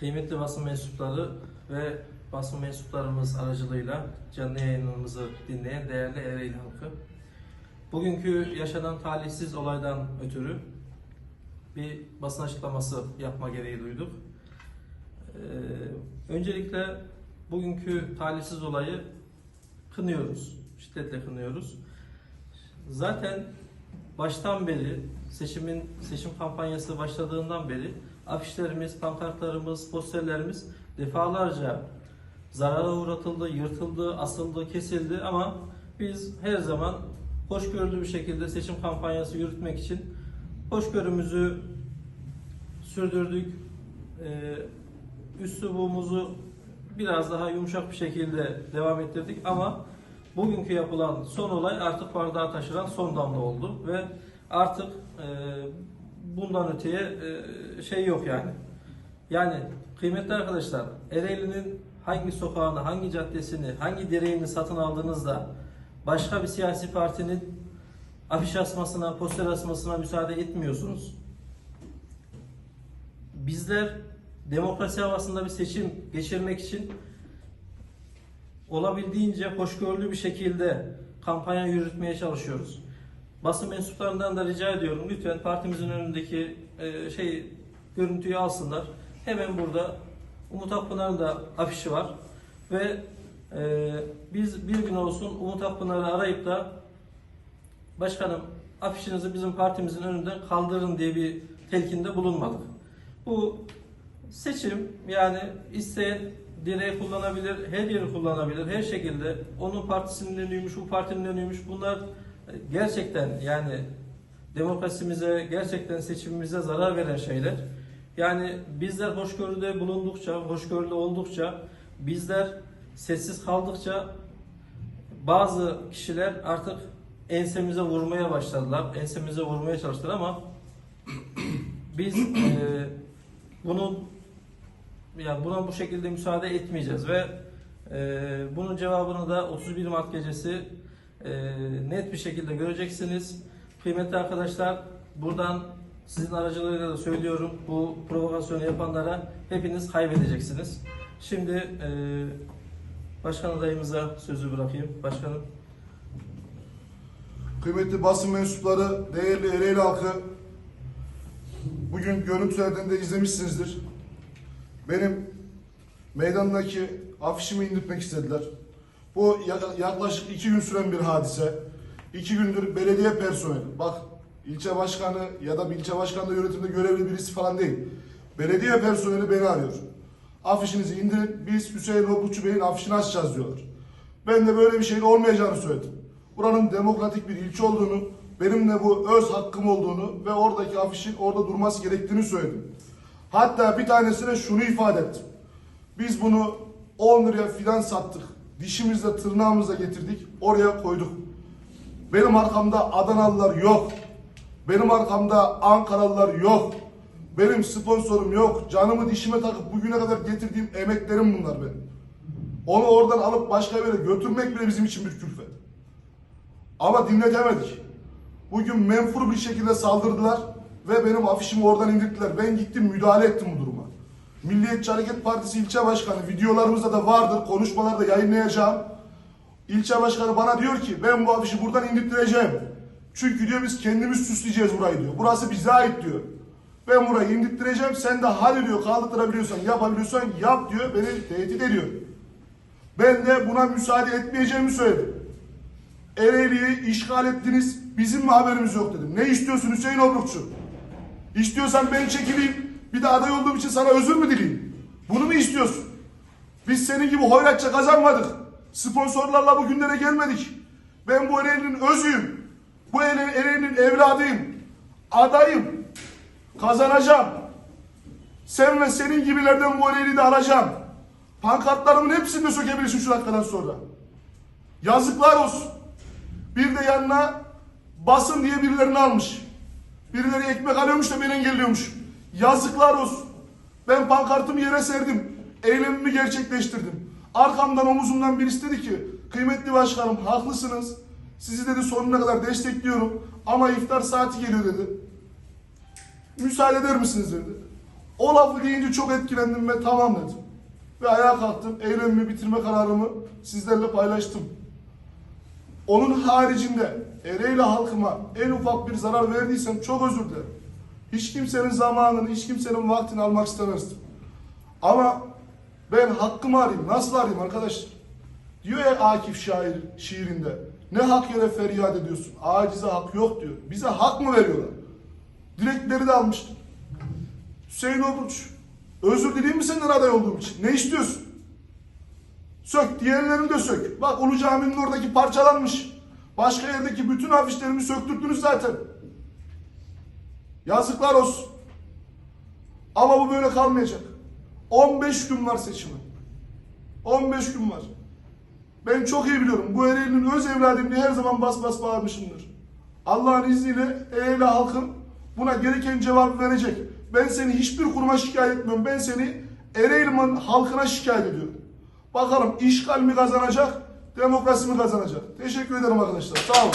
kıymetli basın mensupları ve basın mensuplarımız aracılığıyla canlı yayınımızı dinleyen değerli Ereğli halkı. Bugünkü yaşanan talihsiz olaydan ötürü bir basın açıklaması yapma gereği duyduk. Ee, öncelikle bugünkü talihsiz olayı kınıyoruz, şiddetle kınıyoruz. Zaten baştan beri seçimin seçim kampanyası başladığından beri afişlerimiz, pankartlarımız, posterlerimiz defalarca zarara uğratıldı, yırtıldı, asıldı, kesildi ama biz her zaman hoşgörülü bir şekilde seçim kampanyası yürütmek için hoşgörümüzü sürdürdük. Ee, üslubumuzu biraz daha yumuşak bir şekilde devam ettirdik ama bugünkü yapılan son olay artık bardağı taşıran son damla oldu ve artık e, bundan öteye e, şey yok yani. Yani kıymetli arkadaşlar Ereğli'nin hangi sokağını, hangi caddesini, hangi direğini satın aldığınızda başka bir siyasi partinin afiş asmasına, poster asmasına müsaade etmiyorsunuz. Bizler demokrasi havasında bir seçim geçirmek için olabildiğince hoşgörülü bir şekilde kampanya yürütmeye çalışıyoruz. Basın mensuplarından da rica ediyorum lütfen partimizin önündeki e, şey görüntüyü alsınlar. Hemen burada Umut Akpınar'ın da afişi var ve e, biz bir gün olsun Umut Akpınar'ı arayıp da başkanım afişinizi bizim partimizin önünden kaldırın diye bir telkinde bulunmadık. Bu seçim yani isteyen direği kullanabilir, her yeri kullanabilir, her şekilde onun partisinin önüymüş, bu partinin önüymüş. Bunlar gerçekten yani demokrasimize, gerçekten seçimimize zarar veren şeyler. Yani bizler hoşgörüde bulundukça, hoşgörülü oldukça, bizler sessiz kaldıkça bazı kişiler artık ensemize vurmaya başladılar. Ensemize vurmaya çalıştılar ama biz e, bunun yani buna bu şekilde müsaade etmeyeceğiz ve e, bunun cevabını da 31 Mart gecesi e, net bir şekilde göreceksiniz. Kıymetli arkadaşlar buradan sizin aracılığıyla da söylüyorum bu provokasyonu yapanlara hepiniz kaybedeceksiniz. Şimdi e, başkan adayımıza sözü bırakayım. Başkanım. Kıymetli basın mensupları, değerli Ereğli halkı, bugün görüntülerden de izlemişsinizdir. Benim meydandaki afişimi indirtmek istediler. Bu ya- yaklaşık iki gün süren bir hadise. İki gündür belediye personeli, bak ilçe başkanı ya da ilçe başkanlığı yönetimde görevli birisi falan değil. Belediye personeli beni arıyor. Afişinizi indirin, biz Hüseyin Robutçu Bey'in afişini açacağız diyorlar. Ben de böyle bir şeyin olmayacağını söyledim. Buranın demokratik bir ilçe olduğunu, benim de bu öz hakkım olduğunu ve oradaki afişin orada durması gerektiğini söyledim. Hatta bir tanesine şunu ifade ettim. Biz bunu 10 liraya filan sattık. Dişimizle tırnağımızla getirdik. Oraya koyduk. Benim arkamda Adanalılar yok. Benim arkamda Ankaralılar yok. Benim sponsorum yok. Canımı dişime takıp bugüne kadar getirdiğim emeklerim bunlar benim. Onu oradan alıp başka yere götürmek bile bizim için bir külfet. Ama dinletemedik. Bugün menfur bir şekilde saldırdılar ve benim afişimi oradan indirdiler. Ben gittim müdahale ettim bu duruma. Milliyetçi Hareket Partisi ilçe başkanı videolarımızda da vardır. Konuşmalarda yayınlayacağım. İlçe başkanı bana diyor ki ben bu afişi buradan indirttireceğim. Çünkü diyor biz kendimiz süsleyeceğiz burayı diyor. Burası bize ait diyor. Ben burayı indirttireceğim. Sen de hadi diyor kaldırabiliyorsan yapabiliyorsan yap diyor. Beni tehdit ediyor. Ben de buna müsaade etmeyeceğimi söyledim. Ereğli'yi işgal ettiniz. Bizim mi haberimiz yok dedim. Ne istiyorsun Hüseyin Obrukçu? İstiyorsan ben çekileyim. Bir de aday olduğum için sana özür mü dileyim? Bunu mu istiyorsun? Biz senin gibi hoyratça kazanmadık. Sponsorlarla bu günlere gelmedik. Ben bu Ereğli'nin özüyüm. Bu Ere- Ereğli'nin evladıyım. Adayım. Kazanacağım. Sen ve senin gibilerden bu Ereğli'yi de alacağım. Pankartlarımın hepsini de sökebilirsin şu dakikadan sonra. Yazıklar olsun. Bir de yanına basın diye birilerini almış. Birileri ekmek alıyormuş da beni engelliyormuş. Yazıklar olsun. Ben pankartımı yere serdim. Eylemimi gerçekleştirdim. Arkamdan omuzumdan birisi dedi ki kıymetli başkanım haklısınız. Sizi dedi sonuna kadar destekliyorum. Ama iftar saati geliyor dedi. Müsaade eder misiniz dedi. O lafı deyince çok etkilendim ve tamam dedim. Ve ayağa kalktım. Eylemimi bitirme kararımı sizlerle paylaştım. Onun haricinde Ereğli halkıma en ufak bir zarar verdiysem çok özür dilerim. Hiç kimsenin zamanını, hiç kimsenin vaktini almak istemezdim. Ama ben hakkımı arayayım. Nasıl arayayım arkadaşlar? Diyor ya Akif şair şiirinde. Ne hak yere feryat ediyorsun? Acize hak yok diyor. Bize hak mı veriyorlar? Dilekleri de almıştım. Hüseyin Obruç. Özür dileyim mi senden aday olduğum için? Ne istiyorsun? Sök. Diğerlerini de sök. Bak Ulu Cami'nin oradaki parçalanmış. Başka yerdeki bütün afişlerimi söktürdünüz zaten. Yazıklar olsun. Ama bu böyle kalmayacak. 15 gün var seçime. 15 gün var. Ben çok iyi biliyorum. Bu Ereğli'nin öz evladım diye her zaman bas bas bağırmışımdır. Allah'ın izniyle Ereğli halkım buna gereken cevabı verecek. Ben seni hiçbir kuruma şikayet etmiyorum. Ben seni Ereğli'nin halkına şikayet ediyorum. Bakalım işgal mi kazanacak, demokrasi mi kazanacak? Teşekkür ederim arkadaşlar. Sağ olun.